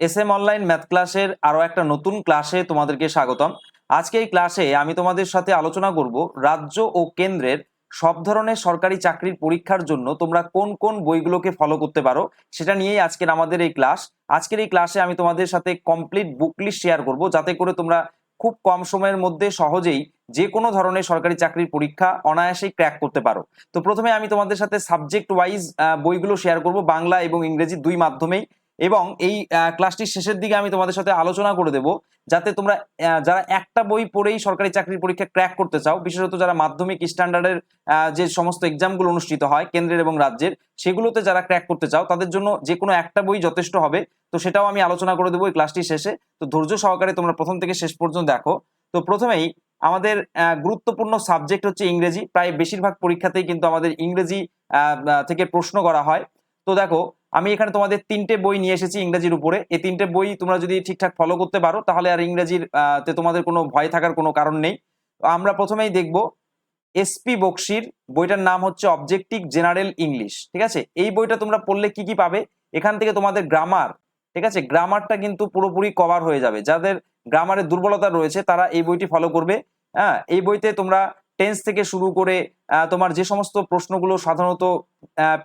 S M online math ক্লাসের আরও একটা নতুন ক্লাসে তোমাদেরকে স্বাগতম। আজকে এই ক্লাসে আমি তোমাদের সাথে আলোচনা করব রাজ্য ও কেন্দ্রের সব ধরনের সরকারি চাকরির পরীক্ষার জন্য তোমরা কোন কোন বইগুলোকে ফলো করতে পারো, সেটা নিয়েই আজকের আমাদের এই ক্লাস। আজকের এই ক্লাসে আমি তোমাদের সাথে কমপ্লিট বুক লিস্ট শেয়ার করব, যাতে করে তোমরা খুব কম সময়ের মধ্যে সহজেই যে কোনো ধরনের সরকারি চাকরির পরীক্ষা অনায়াসেই ক্র্যাক করতে পারো। তো প্রথমে আমি তোমাদের সাথে সাবজেক্ট ওয়াইজ বইগুলো শেয়ার করব, বাংলা এবং ইংরেজি দুই মাধ্যমেই। এবং এই ক্লাসটির শেষের দিকে আমি তোমাদের সাথে আলোচনা করে দেব যাতে তোমরা যারা একটা বই পড়েই সরকারি চাকরির পরীক্ষা ক্র্যাক করতে চাও, বিশেষত যারা মাধ্যমিক স্ট্যান্ডার্ডের যে সমস্ত এক্সামগুলো অনুষ্ঠিত হয় কেন্দ্রের এবং রাজ্যের, সেগুলোতে যারা ক্র্যাক করতে চাও, তাদের জন্য যে কোনো একটা বই যথেষ্ট হবে। তো সেটাও আমি আলোচনা করে দেবো এই ক্লাসটির শেষে। তো ধৈর্য সহকারে তোমরা প্রথম থেকে শেষ পর্যন্ত দেখো। তো প্রথমেই আমাদের গুরুত্বপূর্ণ সাবজেক্ট হচ্ছে ইংরেজি। প্রায় বেশিরভাগ পরীক্ষাতেই কিন্তু আমাদের ইংরেজি থেকে প্রশ্ন করা হয়। তো দেখো আমি এখানে তোমাদের তিনটে বই নিয়ে এসেছি ইংরেজির উপরে। এই তিনটে বই তোমরা যদি ঠিকঠাক ফলো করতে পারো, তাহলে আর ইংরেজির তে তোমাদের কোনো ভয় থাকার কোনো কারণ নেই। আমরা প্রথমেই দেখব এসপি বক্সির বইটার নাম হচ্ছে অবজেক্টিভ জেনারেল ইংলিশ ঠিক আছে? এই বইটা তোমরা পড়লে কি কি পাবে? এখান থেকে তোমাদের গ্রামার ঠিক আছে? গ্রামারটা কিন্তু পুরোপুরি কভার হয়ে যাবে। যাদের গ্রামারের দুর্বলতা রয়েছে, তারা এই বইটি ফলো করবে। হ্যাঁ এই বইতে তোমরা টেন্স থেকে শুরু করে তোমার যে সমস্ত প্রশ্নগুলো সাধারণত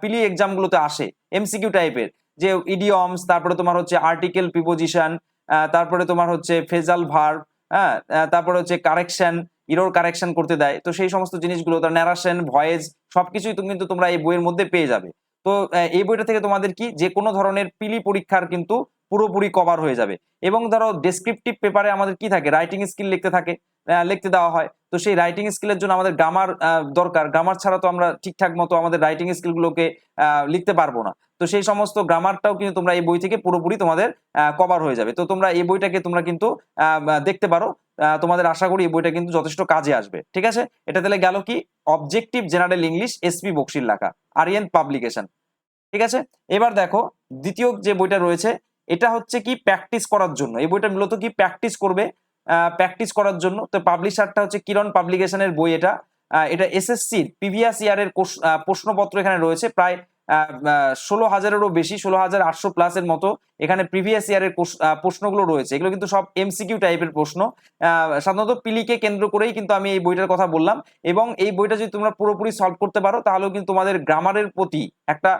পিলি এক্সামগুলোতে আসে এমসিকিউ টাইপের যে ইডিয়মস তারপরে তোমার হচ্ছে আর্টিকেল প্রিপোজিশন তারপরে তোমার হচ্ছে ফেজাল ভার্ব হ্যাঁ তারপরে হচ্ছে কারেকশন ইরোর কারেকশন করতে দেয়। তো সেই সমস্ত জিনিসগুলো, তার ন্যারেশন ভয়েস সবকিছুই তুমি কিন্তু তোমরা এই বইয়ের মধ্যে পেয়ে যাবে। তো এই বইটা থেকে তোমাদের কি? যে কোনো ধরনের পিলি পরীক্ষার কিন্তু পুরোপুরি কভার হয়ে যাবে। এবং ধরো ডেসক্রিপটিভ পেপারে আমাদের কি থাকে? রাইটিং স্কিল লিখতে থাকে লিখতে দেওয়া হয়। তো সেই রাইটিং স্কিলের জন্য আমাদের গ্রামার দরকার। গ্রামার ছাড়া তো আমরা ঠিকঠাক মতো আমাদের রাইটিং স্কিলগুলোকে লিখতে পারব না। তো সেই সমস্ত গ্রামারটাও কিন্তু তোমরা এই বই থেকে পুরোপুরি তোমাদের কভার হয়ে যাবে। তো তোমরা এই বইটাকে তোমরা কিন্তু দেখতে পারো। তোমাদের আশা করি এই বইটা কিন্তু যথেষ্ট কাজে আসবে। ঠিক আছে? এটা তাহলে গেল কি? অবজেক্টিভ জেনারেল ইংলিশ এসপি বক্সির লেখা আরিয়ান পাবলিকেশন ঠিক আছে? এবার দেখো, দ্বিতীয় যে বইটা রয়েছে, এটা হচ্ছে কি প্র্যাকটিস করার জন্য। এই বইটা মূলত কি প্র্যাকটিস করবে? প্র্যাকটিস করার জন্য। তো পাবলিশারটা হচ্ছে কিরণ পাবলিকেশনের বই এটা। এটা এসএসসির প্রিভিয়াস ইয়ারের প্রশ্নপত্র এখানে রয়েছে। প্রায় ষোলো হাজারেরও বেশি, ষোলো হাজার আটশো প্লাসের মতো এখানে প্রিভিয়াস ইয়ারের প্রশ্নগুলো রয়েছে। এগুলো কিন্তু সব এমসিকিউ টাইপের প্রশ্ন। সাধারণত পিলিকে কেন্দ্র করেই কিন্তু আমি এই বইটার কথা বললাম। এবং এই বইটা যদি তোমরা পুরোপুরি সলভ করতে পারো, তাহলেও কিন্তু তোমাদের গ্রামারের প্রতি একটা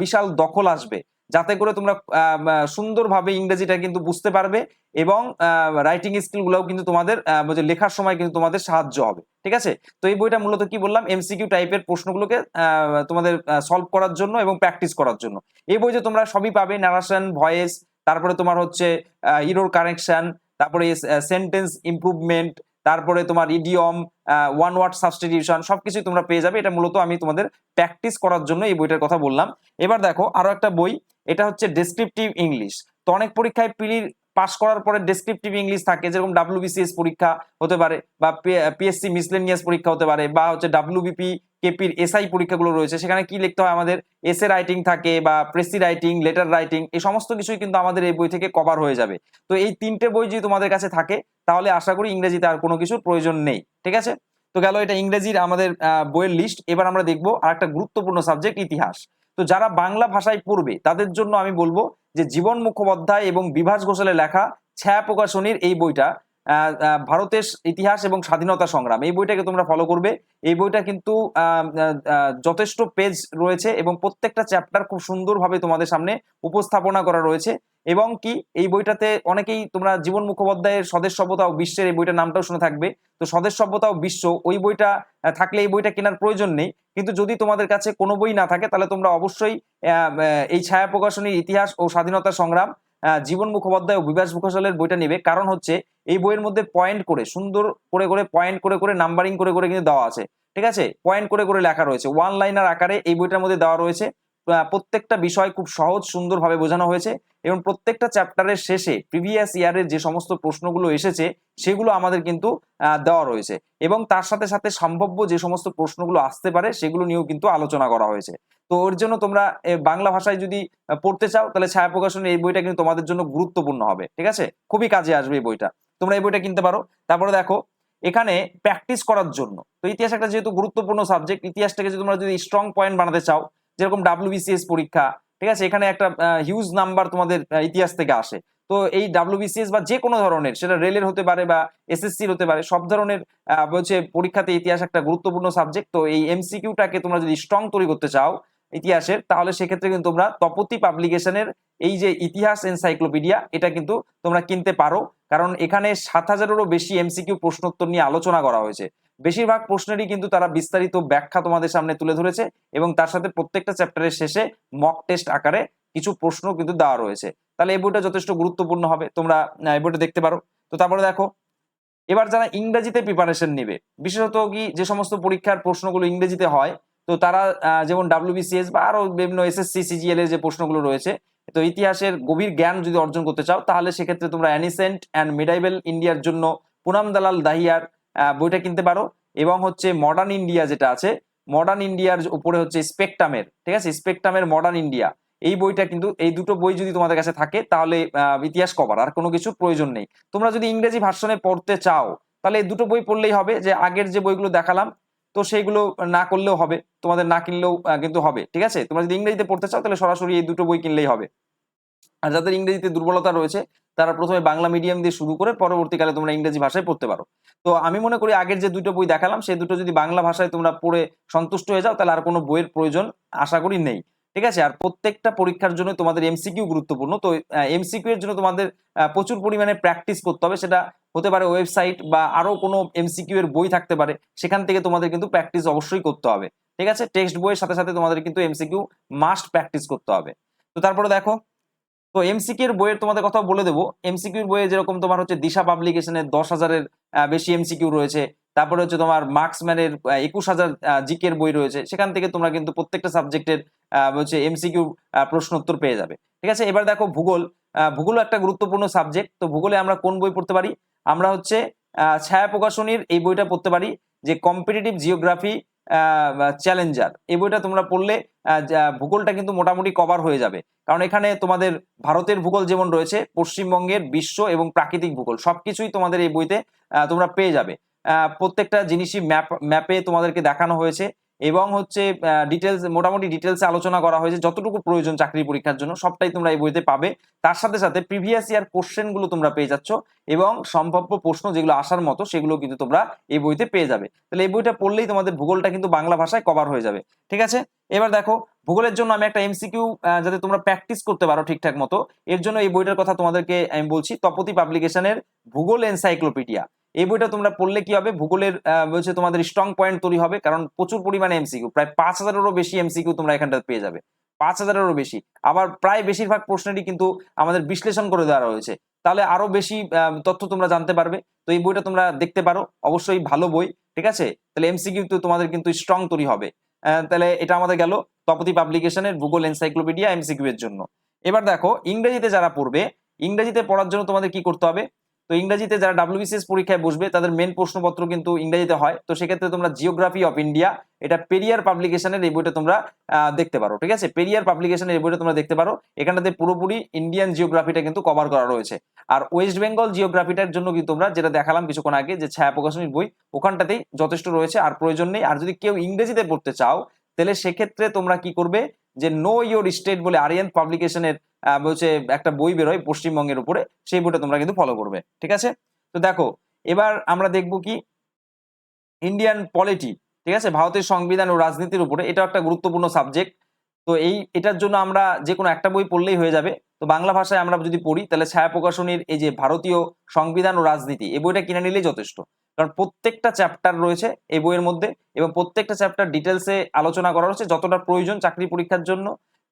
বিশাল দখল আসবে। যাতে করে তোমরা সুন্দরভাবে ইংরেজিটা কিন্তু বুঝতে পারবে এবং রাইটিং স্কিলগুলোও কিন্তু তোমাদের লেখার সময় কিন্তু তোমাদের সাহায্য হবে। ঠিক আছে? তো এই বইটা মূলত কি বললাম? এমসিকিউ টাইপের প্রশ্নগুলোকে তোমাদের সলভ করার জন্য এবং প্র্যাকটিস করার জন্য। এই বই যে তোমরা সবই পাবে নারেশন ভয়েস তারপরে তোমার হচ্ছে ইরোর কারেকশন তারপরে সেন্টেন্স ইমপ্রুভমেন্ট তারপরে তোমার ইডিয়ম ওয়ান ওয়ার্ড সাবস্টিটিউশন সবকিছুই তোমরা পেয়ে যাবে। এটা মূলত আমি তোমাদের প্র্যাকটিস করার জন্য এই বইটার কথা বললাম। এবার দেখো, আরও একটা বই, এটা হচ্ছে ডেসক্রিপটিভ ইংলিশ তো অনেক পরীক্ষায় পিলির পাস করার পরে ডেসক্রিপটিভ ইংলিশ থাকে, যেরকম ডাব্লিউবিসিএস পরীক্ষা হতে পারে, বা পিএসসি মিসলেনিয়াস পরীক্ষা হতে পারে, বা হচ্ছে ডাব্লিউবিপি কেপির এসআই পরীক্ষাগুলো রয়েছে, সেখানে কি লিখতে হয়? আমাদের এসে রাইটিং থাকে বা প্রেসি রাইটিং লেটার রাইটিং এই সমস্ত কিছুই কিন্তু আমাদের এই বই থেকে কভার হয়ে যাবে। তো এই তিনটে বই যদি তোমাদের কাছে থাকে, তাহলে আশা করি ইংরেজিতে আর কোনো কিছুর প্রয়োজন নেই, ঠিক আছে? তো গেল এটা ইংরেজির আমাদের বইয়ের লিস্ট এবার আমরা দেখব আর একটা গুরুত্বপূর্ণ সাবজেক্ট ইতিহাস। তো যারা বাংলা ভাষায় পড়বে, তাদের জন্য আমি বলব যে জীবন মুখোপাধ্যায় এবং বিভাস ঘোষালের লেখা, ছায়া প্রকাশনীর এই বইটা ভারতের ইতিহাস এবং স্বাধীনতা সংগ্রাম। এই বইটাকে তোমরা ফলো করবে। এই বইটা কিন্তু যথেষ্ট পেজ রয়েছে এবং প্রত্যেকটা চ্যাপ্টার খুব সুন্দরভাবে তোমাদের সামনে উপস্থাপনা করা রয়েছে। এবং কি, এই বইটাতে অনেকেই তোমরা জীবন মুখোপাধ্যায়ের স্বদেশ সভ্যতা ও বিশ্বের এই বইটার নামটাও শুনে থাকবে। তো স্বদেশ সভ্যতা ও বিশ্ব, ওই বইটা থাকলে এই বইটা কেনার প্রয়োজন নেই। কিন্তু যদি তোমাদের কাছে কোনো বই না থাকে, তাহলে তোমরা অবশ্যই এই ছায়া প্রকাশনীর ইতিহাস ও স্বাধীনতা সংগ্রাম জীবন মুখোপাধ্যায় ও বিভাস মুখোশালের বইটা নেবে। কারণ হচ্ছে, এই বইয়ের মধ্যে পয়েন্ট করে, সুন্দর করে করে পয়েন্ট করে করে নাম্বারিং করে করে কিন্তু দেওয়া আছে। ঠিক আছে? পয়েন্ট করে করে লেখা রয়েছে। ওয়ান লাইনার আকারে এই বইটার মধ্যে দেওয়া রয়েছে। প্রত্যেকটা বিষয় খুব সহজ, সুন্দরভাবে বোঝানো হয়েছে এবং প্রত্যেকটা চ্যাপ্টারের শেষে প্রিভিয়াস ইয়ারের যে সমস্ত প্রশ্নগুলো এসেছে, সেগুলো আমাদের কিন্তু দেওয়া রয়েছে এবং তার সাথে সাথে সম্ভাব্য যে সমস্ত প্রশ্নগুলো আসতে পারে, সেগুলো নিয়েও কিন্তু আলোচনা করা হয়েছে। তো ওর জন্য তোমরা বাংলা ভাষায় যদি পড়তে চাও, তাহলে ছায়া প্রকাশনের এই বইটা কিন্তু তোমাদের জন্য গুরুত্বপূর্ণ হবে, ঠিক আছে? খুবই কাজে আসবে এই বইটা। তোমরা এই বইটা কিনতে পারো। তারপরে দেখো, এখানে প্র্যাকটিস করার জন্য, তো ইতিহাস একটা যেহেতু গুরুত্বপূর্ণ সাবজেক্ট ইতিহাসটাকে যদি তোমরা যদি স্ট্রং পয়েন্ট বানাতে চাও যেরকম ডাব্লিউবিসিএস পরীক্ষা, ঠিক আছে? এখানে একটা হিউজ নাম্বার তোমাদের ইতিহাস থেকে আসে। তো এই ডাব্লিউবিসিএস বা যে কোনো ধরনের, সেটা রেলের হতে পারে বা এসএসসির হতে পারে, সব ধরনের বলছে পরীক্ষাতে ইতিহাস একটা গুরুত্বপূর্ণ সাবজেক্ট তো এই এমসিকিউটাকে তোমরা যদি স্ট্রং তৈরি করতে চাও ইতিহাসের, তাহলে সেক্ষেত্রে কিন্তু তোমরা তপতি পাবলিকেশনের এই যে ইতিহাস এনসাইক্লোপিডিয়া এটা কিন্তু তোমরা কিনতে পারো। কারণ এখানে সাত হাজারেরও বেশি এমসিকিউ প্রশ্নোত্তর নিয়ে আলোচনা করা হয়েছে। বেশিরভাগ প্রশ্নেরই কিন্তু তারা বিস্তারিত ব্যাখ্যা তোমাদের সামনে তুলে ধরেছে এবং তার সাথে প্রত্যেকটা চ্যাপ্টারের শেষে মক টেস্ট আকারে কিছু প্রশ্ন কিন্তু দেওয়া রয়েছে। তাহলে এই বইটা যথেষ্ট গুরুত্বপূর্ণ হবে। তোমরা এই বইটা দেখতে পারো। তো তারপরে দেখো, এবার যারা ইংরেজিতে প্রিপারেশন নেবে, বিশেষত কি যে সমস্ত পরীক্ষার প্রশ্নগুলো ইংরেজিতে হয়, তো তারা যেমন ডাব্লিউবিসিএস বা আরও বিভিন্ন এস এসএসসি সিজিএল এর যে প্রশ্নগুলো রয়েছে, তো ইতিহাসের গভীর জ্ঞান যদি অর্জন করতে চাও, তাহলে সেক্ষেত্রে তোমরা অ্যানিসেন্ট অ্যান্ড মিডাইবেল ইন্ডিয়ার জন্য পুনাম দালাল দাহিয়ার বইটা কিনতে পারো। এবং হচ্ছে মডার্ন ইন্ডিয়া যেটা আছে মডার্ন ইন্ডিয়ার উপরে হচ্ছে স্পেকটামের ঠিক আছে? স্পেকটামের মডার্ন ইন্ডিয়া এই বইটা কিন্তু, এই দুটো বই যদি তোমাদের কাছে থাকে, তাহলে ইতিহাস কভার আর কোনো কিছু প্রয়োজন নেই। তোমরা যদি ইংরেজি ভার্সনে পড়তে চাও, তাহলে এই দুটো বই পড়লেই হবে, যে আগের যে বইগুলো দেখালাম, তো সেইগুলো না করলেও হবে, তোমাদের না কিনলেও কিন্তু হবে, ঠিক আছে? তোমরা যদি ইংরেজিতে পড়তে চাও, তাহলে সরাসরি এই দুটো বই কিনলেই হবে। আর যাদের ইংরেজিতে দুর্বলতা রয়েছে তারা প্রথমে বাংলা মিডিয়াম দিয়ে শুরু করে পরবর্তীকালে তোমরা ইংরেজি ভাষায় পড়তে পারো। তো আমি মনে করি আগের যে দুটো বই দেখালাম, সেই দুটো যদি বাংলা ভাষায় তোমরা পড়ে সন্তুষ্ট হয়ে যাও, তাহলে আর কোনো বইয়ের প্রয়োজন আশা করি নেই। ঠিক আছে? আর প্রত্যেকটা পরীক্ষার জন্য তোমাদের এমসিকিউ গুরুত্বপূর্ণ। তো এমসিকিউ এর জন্য তোমাদের প্রচুর পরিমাণে প্র্যাকটিস করতে হবে। সেটা হতে পারে ওয়েবসাইট বা আরও কোনো এমসিকিউ এর বই থাকতে পারে। সেখান থেকে তোমাদের কিন্তু প্র্যাকটিস অবশ্যই করতে হবে। ঠিক আছে? টেক্সট বইয়ের সাথে সাথে তোমাদের কিন্তু এমসিকিউ মাস্ট প্র্যাকটিস করতে হবে। তো তারপরে দেখো তো এমসিকিউ এর বইয়ের তোমাদের কথা বলে দেবো। এমসিকিউ বইয়ে যেরকম তোমার হচ্ছে দিশা পাবলিকেশনের দশ হাজারের বেশি এমসিকিউ রয়েছে। তারপরে হচ্ছে তোমার মার্কসম্যানের একুশ হাজার জিকের বই রয়েছে। সেখান থেকে তোমরা কিন্তু প্রত্যেকটা সাবজেক্টের হচ্ছে এমসিকিউ প্রশ্ন উত্তর পেয়ে যাবে। ঠিক আছে? এবার দেখো ভূগোল। ভূগোল একটা গুরুত্বপূর্ণ সাবজেক্ট। তো ভূগোলে আমরা কোন বই পড়তে পারি? আমরা হচ্ছে ছায়া প্রকাশনীর এই বইটা পড়তে পারি, যে কম্পিটিটিভ জিওগ্রাফি চ্যালেঞ্জার এই বইটা তোমরা পড়লে ভূগোলটা কিন্তু মোটামুটি কভার হয়ে যাবে। কারণ এখানে তোমাদের ভারতের ভূগোল যেমন রয়েছে, পশ্চিমবঙ্গের বিশ্ব এবং প্রাকৃতিক ভূগোল, সবকিছুই তোমাদের এই বইতে তোমরা পেয়ে যাবে। প্রত্যেকটা জিনিসই ম্যাপ ম্যাপে তোমাদেরকে দেখানো হয়েছে। এবং হচ্ছে ডিটেলস মোটামুটি ডিটেলসে আলোচনা করা হয়েছে, যতটুকু প্রয়োজন চাকরি পরীক্ষার জন্য, সবটাই তোমরা এই বইতে পাবে। তার সাথে সাথে প্রিভিয়াস ইয়ার কোশ্চেনগুলো তোমরা পেয়ে যাচ্ছ এবং সম্ভাব্য প্রশ্ন যেগুলো আসার মতো, সেগুলো কিন্তু তোমরা এই বইতে পেয়ে যাবে। তাহলে এই বইটা পড়লেই তোমাদের ভূগোলটা কিন্তু বাংলা ভাষায় কভার হয়ে যাবে। ঠিক আছে? এবার দেখো, ভূগোলের জন্য আমি একটা এমসিকিউ যাতে তোমরা প্র্যাকটিস করতে পারো ঠিকঠাক মতো, এর জন্য এই বইটার কথা তোমাদেরকে আমি বলছি তপতি পাবলিকেশনের ভূগোল এনসাইক্লোপিডিয়া এই বইটা তোমরা পড়লে কি হবে? ভূগোলের বলছে তোমাদের স্ট্রং পয়েন্ট তৈরি হবে, কারণ প্রচুর পরিমাণে এমসিকিউ প্রায় পাঁচ হাজারেরও বেশি এমসিকিউ তোমরা এখানটাতে পেয়ে যাবে। পাঁচ হাজারেরও বেশি। আবার প্রায় বেশিরভাগ প্রশ্নেরই কিন্তু আমাদের বিশ্লেষণ করে দেওয়া রয়েছে। তাহলে আরও বেশি তথ্য তোমরা জানতে পারবে। তো এই বইটা তোমরা দেখতে পারো। অবশ্যই ভালো বই, ঠিক আছে? তাহলে এমসিকিউ তো তোমাদের কিন্তু স্ট্রং তৈরি হবে। তাহলে এটা আমাদের গেল তপতি পাবলিকেশনের ভূগোল এনসাইক্লোপিডিয়া এমসিকিউ এর জন্য। এবার দেখো, ইংরেজিতে যারা পড়বে, ইংরেজিতে পড়ার জন্য তোমাদের কি করতে হবে? তো ইংরেজিতে যারা ডাব্লিউবিসিএস পরীক্ষায় বসবে, তাদের মেন প্রশ্নপত্র কিন্তু ইংরেজিতে হয়। তো সেক্ষেত্রে তোমরা জিওগ্রাফি অফ ইন্ডিয়া এটা পেরিয়ার পাবলিকেশনের এই বইটা তোমরা দেখতে পারো, ঠিক আছে? পেরিয়ার পাবলিকেশনের এই বইটা তোমরা দেখতে পারো। এখানটাতে পুরোপুরি ইন্ডিয়ান জিওগ্রাফিটা কিন্তু কভার করা রয়েছে। আর ওয়েস্ট বেঙ্গল জিওগ্রাফিটার জন্য কিন্তু তোমরা যেটা দেখালাম কিছুক্ষণ আগে, যে ছায়া প্রকাশনীর বই, ওখানটাতেই যথেষ্ট রয়েছে। আর প্রয়োজন নেই। আর যদি কেউ ইংরেজিতে পড়তে চাও, তাহলে সেক্ষেত্রে তোমরা কি করবে? যে নো ইয়োর স্টেট বলে আরিয়ান পাবলিকেশনের বলছে একটা বই বেরোয় পশ্চিমবঙ্গের উপরে, সেই বইটা তোমরা কিন্তু ফলো করবে, ঠিক আছে? তো দেখো, এবার আমরা দেখব কি? ইন্ডিয়ান পলিটি ঠিক আছে? ভারতের সংবিধান ও রাজনীতির উপরে এটা একটা গুরুত্বপূর্ণ সাবজেক্ট তো এই, এটার জন্য আমরা যে কোনো একটা বই পড়লেই হয়ে যাবে। তো বাংলা ভাষায় আমরা যদি পড়ি, তাহলে ছায়া প্রকাশনীর এই যে ভারতীয় সংবিধান ও রাজনীতি, এই বইটা কিনে নিলেই যথেষ্ট। কারণ প্রত্যেকটা চ্যাপ্টার রয়েছে এই বইয়ের মধ্যে, এবং প্রত্যেকটা চ্যাপ্টার ডিটেলসে আলোচনা করা হচ্ছে, যতটা প্রয়োজন চাকরি পরীক্ষার জন্য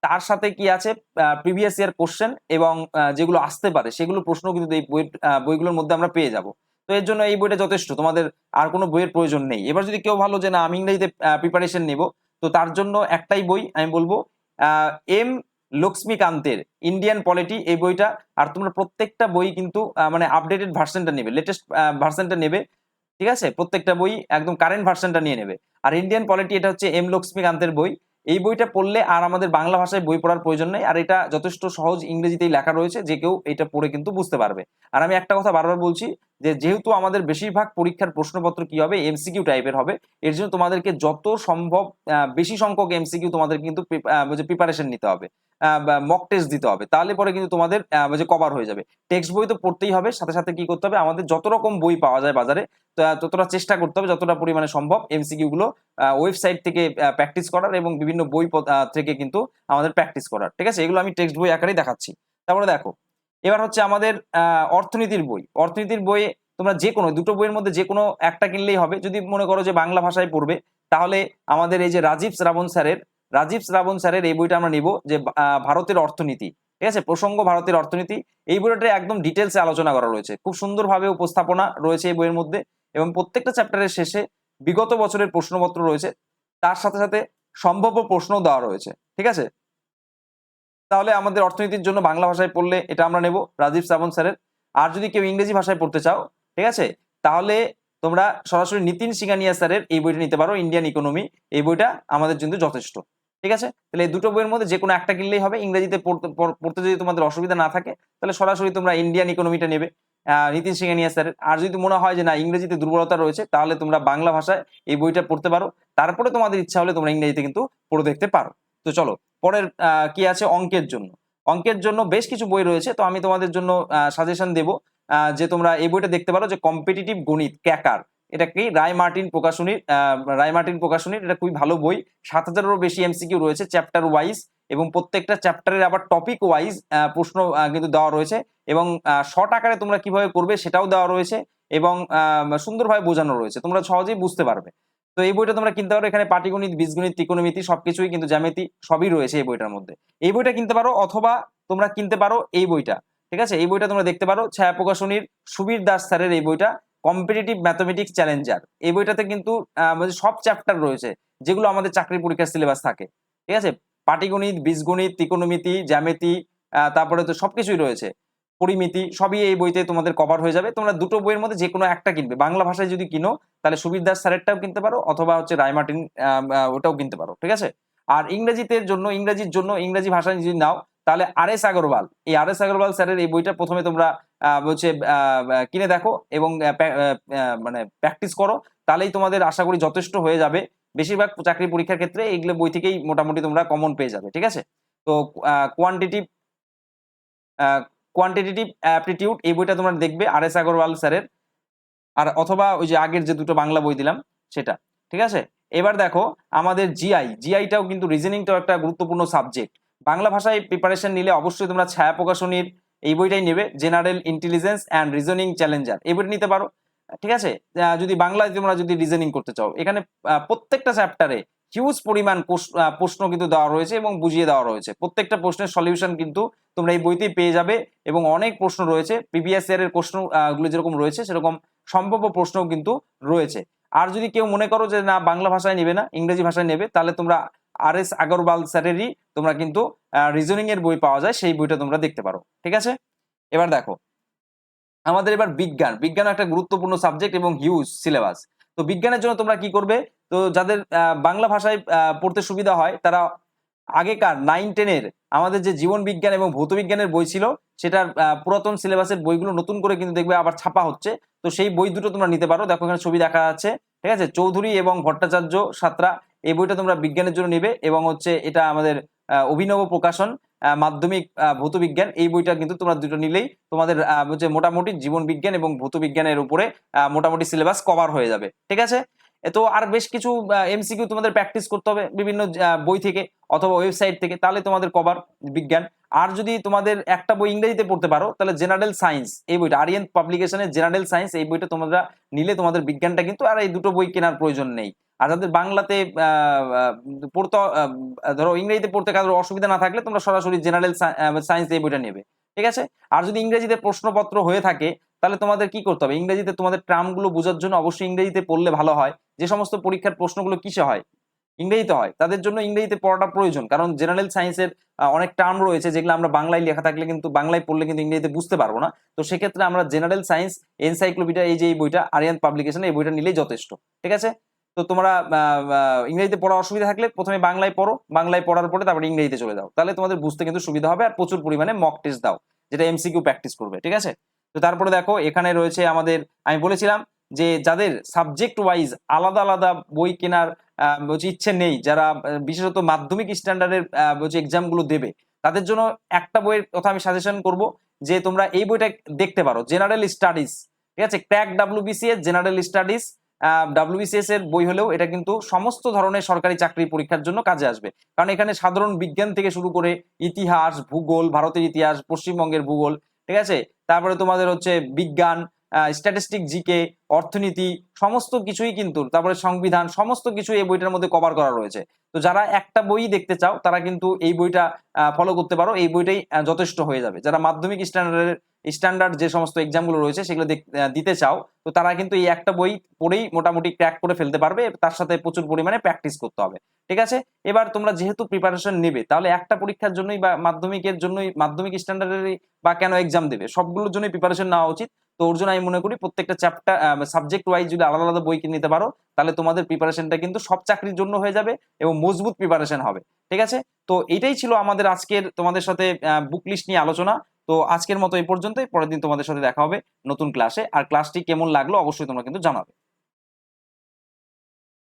তার সাথে কি আছে? প্রিভিয়াস ইয়ার কোশ্চেন এবং যেগুলো আসতে পারে, সেগুলো প্রশ্ন কিন্তু এই বই বইগুলোর মধ্যে আমরা পেয়ে যাব। তো এর জন্য এই বইটা যথেষ্ট, তোমাদের আর কোনো বইয়ের প্রয়োজন নেই। এবার যদি কেউ ভালো যে না, আমি ইংরেজিতে প্রিপারেশন নেব, তো তার জন্য একটাই বই আমি বলব এম লক্ষ্মীকান্তের ইন্ডিয়ান পলিটি এই বইটা, আর তোমরা প্রত্যেকটা বই কিন্তু মানে আপডেটেড ভার্সনটা নেবে লেটেস্ট ভার্সনটা নেবে, ঠিক আছে? প্রত্যেকটা বই একদম কারেন্ট ভার্সনটা নিয়ে নেবে। আর ইন্ডিয়ান পলিটি এটা হচ্ছে এম লক্ষ্মীকান্তের বই এই বইটা পড়লে আর আমাদের বাংলা ভাষায় বই পড়ার প্রয়োজন নেই, আর এটা যথেষ্ট সহজ ইংরেজিতেই লেখা রয়েছে, যে কেউ এটা পড়ে কিন্তু বুঝতে পারবে। আর আমি একটা কথা বারবার বলছি যে যেহেতু আমাদের বেশিরভাগ পরীক্ষার প্রশ্নপত্র কি হবে? এমসিকিউ টাইপের হবে। এর জন্য তোমাদেরকে যত সম্ভব বেশি সংখ্যক এমসিকিউ তোমাদের কিন্তু প্রিপারেশন নিতে হবে। মক টেস্ট দিতে হবে। তাহলে পরে কিন্তু তোমাদের যে কভার হয়ে যাবে। টেক্সট বই তো পড়তেই হবে। সাথে সাথে কি করতে হবে? আমাদের যত রকম বই পাওয়া যায় বাজারে ততটা চেষ্টা করতে হবে যতটা পরিমাণে সম্ভব এমসিকিউ গুলো ওয়েবসাইট থেকে প্র্যাকটিস করার এবং বিভিন্ন বই থেকে কিন্তু আমাদের প্র্যাকটিস করার। ঠিক আছে? এগুলো আমি টেক্সট বই আকারেই দেখাচ্ছি। তারপরে দেখো এবার হচ্ছে আমাদের অর্থনীতির বই। অর্থনীতির বইয়ে তোমরা যে কোনো দুটো বইয়ের মধ্যে যে কোনো একটা কিনলেই হবে। যদি মনে করো যে বাংলা ভাষায় পড়বে, তাহলে আমাদের এই যে রাজীব শ্রাবণ স্যারের, রাজীব শ্রাবণ স্যারের এই বইটা আমরা নিব যে ভারতের অর্থনীতি। ঠিক আছে? প্রসঙ্গ ভারতের অর্থনীতি। এই বইটা একদম ডিটেলসে আলোচনা করা রয়েছে। খুব সুন্দরভাবে উপস্থাপনা রয়েছে এই বইয়ের মধ্যে এবং প্রত্যেকটা চ্যাপ্টারের শেষে বিগত বছরের প্রশ্নপত্র রয়েছে। তার সাথে সাথে সম্ভাব্য প্রশ্নও দেওয়া রয়েছে। ঠিক আছে? তাহলে আমাদের অর্থনীতির জন্য বাংলা ভাষায় পড়লে এটা আমরা নেব, রাজীব শ্রাবণ স্যারের। আর যদি কেউ ইংরেজি ভাষায় পড়তে চাও, ঠিক আছে? তাহলে তোমরা সরাসরি নিতিন সিঙ্গানিয়া স্যারের এই বইটা নিতে পারো, ইন্ডিয়ান ইকোনমি। এই বইটা আমাদের জন্য যথেষ্ট। ঠিক আছে? তাহলে এই দুটো বইয়ের মধ্যে যে কোনো একটা কিনলেই হবে। ইংরেজিতে পড়তে যদি তোমাদের অসুবিধা না থাকে, তাহলে সরাসরি তোমরা ইন্ডিয়ান ইকোনমিটা নেবে নিতিন সিঙ্গানিয়া স্যারের। আর যদি মনে হয় যে না, ইংরেজিতে দুর্বলতা রয়েছে, তাহলে তোমরা বাংলা ভাষায় এই বইটা পড়তে পারো। তারপরে তোমাদের ইচ্ছা হলে তোমরা ইংরেজিতে কিন্তু পড়ে দেখতে পারো। তো চলো, পরের কি আছে? অঙ্কের জন্য। অঙ্কের জন্য বেশ কিছু বই রয়েছে, তো আমি তোমাদের জন্য সাজেশন দেব যে তোমরা এই বইটা দেখতে পারো যে কম্পিটিটিভ গণিত, ক্যাকার। এটা কি? রায় মার্টিন প্রকাশনীর রায় মার্টিন প্রকাশনীর, এটা খুবই ভালো বই। সাত হাজারেরও বেশি এমসিকিউ রয়েছে চ্যাপ্টার ওয়াইজ এবং প্রত্যেকটা চ্যাপ্টারের আবার টপিক ওয়াইজ প্রশ্ন কিন্তু দেওয়া রয়েছে, এবং শর্ট আকারে তোমরা কীভাবে করবে সেটাও দেওয়া রয়েছে, এবং সুন্দরভাবে বোঝানো রয়েছে। তোমরা সহজেই বুঝতে পারবে। তো এই বইটা তোমরা কিনতে পারো, এখানে পাটিগণিত, বীজগণিত, ত্রিকোণমিতি সবকিছুই কিন্তু জ্যামিতি সবই রয়েছে এই বইটার মধ্যে। এই বইটা কিনতে পারো অথবা তোমরা কিনতে পারো এই বইটা, ঠিক আছে? এই বইটা তোমরা দেখতে পারো ছায়া প্রকাশনীর সুবীর দাস স্যারের এই বইটা কম্পিটিটিভ ম্যাথমেটিক্স চ্যালেঞ্জার এই বইটাতে কিন্তু মানে সব চ্যাপ্টার রয়েছে যেগুলো আমাদের চাকরি পরীক্ষার সিলেবাস থাকে, ঠিক আছে? পাটিগণিত, বীজগণিত, ত্রিকোণমিতি, জ্যামিতি তারপরে তো সবকিছুই রয়েছে। পরিমিতি, সবই এই বইতে তোমাদের কভার হয়ে যাবে। তোমরা দুটো বইয়ের মধ্যে যে কোনো একটা কিনবে। বাংলা ভাষায় যদি কিনো তাহলে সুবীর দাস স্যারেরটাও কিনতে পারো, অথবা হচ্ছে রায়মার্টিন ওটাও কিনতে পারো, ঠিক আছে? আর ইংরেজিতে জন্য, ইংরেজির জন্য, ইংরেজি ভাষা যদি নাও, তাহলে আর এস আগরওয়াল, এই আর এস আগরওয়াল স্যারের এই বইটা প্রথমে তোমরা হচ্ছে কিনে দেখো এবং মানে প্র্যাকটিস করো, তাহলেই তোমাদের আশা করি যথেষ্ট হয়ে যাবে। বেশিরভাগ চাকরি পরীক্ষার ক্ষেত্রে এইগুলো বই থেকেই মোটামুটি তোমরা কমন পেয়ে যাবে, ঠিক আছে? তো কোয়ান্টিটিভ কোয়ান্টিটেটিভ অ্যাপটিটিউড এই বইটা তোমরা দেখবে আর এস আগরওয়াল স্যারের। আর অথবা ওই যে আগের যে দুটো বাংলা বই দিলাম সেটা ঠিক আছে? এবার দেখো আমাদের জিআই জিআইটাও কিন্তু রিজনিংটাও একটা গুরুত্বপূর্ণ সাবজেক্ট বাংলা ভাষায় প্রিপারেশন নিলে অবশ্যই তোমরা ছায়া প্রকাশনীর এই বইটাই নেবে general intelligence and reasoning challenger এই বইটা নিতে পারো ঠিক আছে? যদি বাংলায় তোমরা যদি রিজনিং করতে চাও এখানে প্রত্যেকটা চ্যাপ্টারে হিউজ পরিমাণ প্রশ্ন কিন্তু দেওয়া রয়েছে এবং বুঝিয়ে দেওয়া রয়েছে। প্রত্যেকটা প্রশ্নের সলিউশন কিন্তু তোমরা এই বইতেই পেয়ে যাবে এবং অনেক প্রশ্ন রয়েছে। প্রিভিয়াস ইয়ারের প্রশ্ন আহ, গুলো যেরকম রয়েছে সেরকম সম্ভাব্য প্রশ্নও কিন্তু রয়েছে। আর যদি কেউ মনে করো যে না, বাংলা ভাষায় নেবে না, ইংরেজি ভাষায় নেবে, তাহলে তোমরা আর এস আগরওয়াল স্যারেরই তোমরা কিন্তু রিজনিং এর বই পাওয়া যায়, সেই বইটা তোমরা দেখতে পারো। ঠিক আছে? এবার দেখো। আমাদের এবার বিজ্ঞান। বিজ্ঞান একটা গুরুত্বপূর্ণ সাবজেক্ট এবং হিউজ সিলেবাস তো বিজ্ঞানের জন্য তোমরা কি করবে? তো যাদের বাংলা ভাষায় পড়তে সুবিধা হয়, তারা আগেকার নাইন টেনের আমাদের যে জীবন বিজ্ঞান এবং ভৌত বিজ্ঞানের বই ছিল, সেটার পুরাতন সিলেবাসের বইগুলো নতুন করে কিন্তু দেখবে আবার ছাপা হচ্ছে। তো সেই বই দুটো তোমরা নিতে পারো। দেখো এখানে ছবি দেখা যাচ্ছে, ঠিক আছে? চৌধুরী এবং ভট্টাচার্য সাতরা, এই বইটা তোমরা বিজ্ঞানের জন্য নেবে এবং হচ্ছে এটা আমাদের অভিনব প্রকাশন মাধ্যমিক ভৌত বিজ্ঞান, এই বইটা কিন্তু তোমরা দুটো নিলেই তোমাদের হচ্ছে মোটামুটি জীবন বিজ্ঞান এবং ভৌত বিজ্ঞানের উপরে মোটামুটি সিলেবাস কভার হয়ে যাবে, ঠিক আছে? তো আর বেশ কিছু এমসিকিউ তোমাদের প্র্যাকটিস করতে হবে বিভিন্ন বই থেকে অথবা ওয়েবসাইট থেকে, তাহলে তোমাদের কভার বিজ্ঞান। আর যদি তোমাদের একটা বই ইংরেজিতে পড়তে পারো, তাহলে জেনারেল সায়েন্স এই বইটা আরিয়ান পাবলিকেশনের জেনারেল সায়েন্স এই বইটা তোমরা নিলে তোমাদের বিজ্ঞানটা কিন্তু আর এই দুটো বই কেনার প্রয়োজন নেই। আর যাদের বাংলাতে পড়তে ধরো ইংরেজিতে পড়তে কারোর অসুবিধা না থাকলে তোমরা সরাসরি জেনারেল সায়েন্স এই বইটা নেবে। ঠিক আছে? আর যদি ইংরেজিতে প্রশ্নপত্র হয়ে থাকে তাহলে তোমাদের কি করতে হবে? ইংরেজিতে তোমাদের ট্রামগুলো বোঝার জন্য অবশ্যই ইংরেজিতে পড়লে ভালো হয়। যে সমস্ত পরীক্ষার প্রশ্নগুলো কিসে হয়? ইংরেজিতে হয়। তাদের জন্য ইংরেজিতে পড়াটা প্রয়োজন। কারণ জেনারেল সায়েন্সের অনেক টার্ম রয়েছে যেগুলো আমরা বাংলায় লেখা থাকলে কিন্তু, বাংলায় পড়লে কিন্তু ইংরেজিতে বুঝতে পারব না। তো সেক্ষেত্রে আমরা জেনারেল সায়েন্স এনসাইক্লোপিডিয়া এই যে এই বইটা আরিয়ান পাবলিকেশন এই বইটা নিলেই যথেষ্ট। ঠিক আছে? তো তোমরা ইংরেজিতে পড়া অসুবিধা থাকলে প্রথমে বাংলায় পড়ো। বাংলায় পড়ার পরে তারপরে ইংরেজিতে চলে যাও। তাহলে তোমাদের বুঝতে কিন্তু সুবিধা হবে আর প্রচুর পরিমাণে মক টেস্ট দাও, যেটা এমসিকিউ প্র্যাকটিস করবে। ঠিক আছে? তো তারপরে দেখো, এখানে রয়েছে আমাদের, আমি বলেছিলাম যে যাদের সাবজেক্ট ওয়াইজ আলাদা আলাদা বই কেনার ইচ্ছে নেই, যারা বিশেষত মাধ্যমিক স্ট্যান্ডার্ডের এক্সামগুলো দেবে, তাদের জন্য একটা বইয়ের কথা আমি সাজেশন করব যে তোমরা এই বইটা দেখতে পারো জেনারেল স্টাডিজ ঠিক আছে? ক্র্যাক ডাব্লিউবিসি এর জেনারেল স্টাডিজ ডাব্লিউবিসিএস এর বই হলেও এটা কিন্তু সমস্ত ধরনের সরকারি চাকরি পরীক্ষার জন্য কাজে আসবে, কারণ এখানে সাধারণ বিজ্ঞান থেকে শুরু করে ইতিহাস, ভূগোল, ভারতের ইতিহাস, পশ্চিমবঙ্গের ভূগোল ঠিক আছে? তারপরে তোমাদের হচ্ছে বিজ্ঞান স্ট্যাটিস্টিক জিকে অর্থনীতি, সমস্ত কিছুই কিন্তু, তারপরে সংবিধান, সমস্ত কিছু এই বইটার মধ্যে কভার করা রয়েছে। তো যারা একটা বই দেখতে চাও, তারা কিন্তু এই বইটা ফলো করতে পারো। এই বইটাই যথেষ্ট হয়ে যাবে। যারা মাধ্যমিক স্ট্যান্ডার্ডের স্ট্যান্ডার্ড যে সমস্ত এক্সামগুলো রয়েছে সেগুলো দিতে চাও, তো তারা কিন্তু এই একটা বই পড়েই মোটামুটি ক্র্যাক করে ফেলতে পারবে, তার সাথে প্রচুর পরিমাণে প্র্যাকটিস করতে হবে, ঠিক আছে? এবার তোমরা যেহেতু প্রিপারেশন নেবে, তাহলে একটা পরীক্ষার জন্যই বা মাধ্যমিকের জন্যই, মাধ্যমিক স্ট্যান্ডার্ডেরই বা কেন এক্সাম দেবে, সবগুলোর জন্যই প্রিপারেশন নেওয়া উচিত। তো ওর জন্য আমি মনে করি প্রত্যেকটা চ্যাপ্টার সাবজেক্ট ওয়াইজ যদি আলাদা আলাদা বই কিনে নিতে পারো, তাহলে তোমাদের প্রিপারেশনটা কিন্তু সব চাকরির জন্য হয়ে যাবে এবং মজবুত প্রিপারেশন হবে, ঠিক আছে? তো এটাই ছিল আমাদের আজকের তোমাদের সাথে বুক লিস্ট নিয়ে আলোচনা। তো আজকের মতো এই পর্যন্তই। পরের দিন তোমাদের সাথে দেখা হবে নতুন ক্লাসে আর ক্লাসটি কেমন লাগল অবশ্যই তোমরা কিন্তু জানাবে।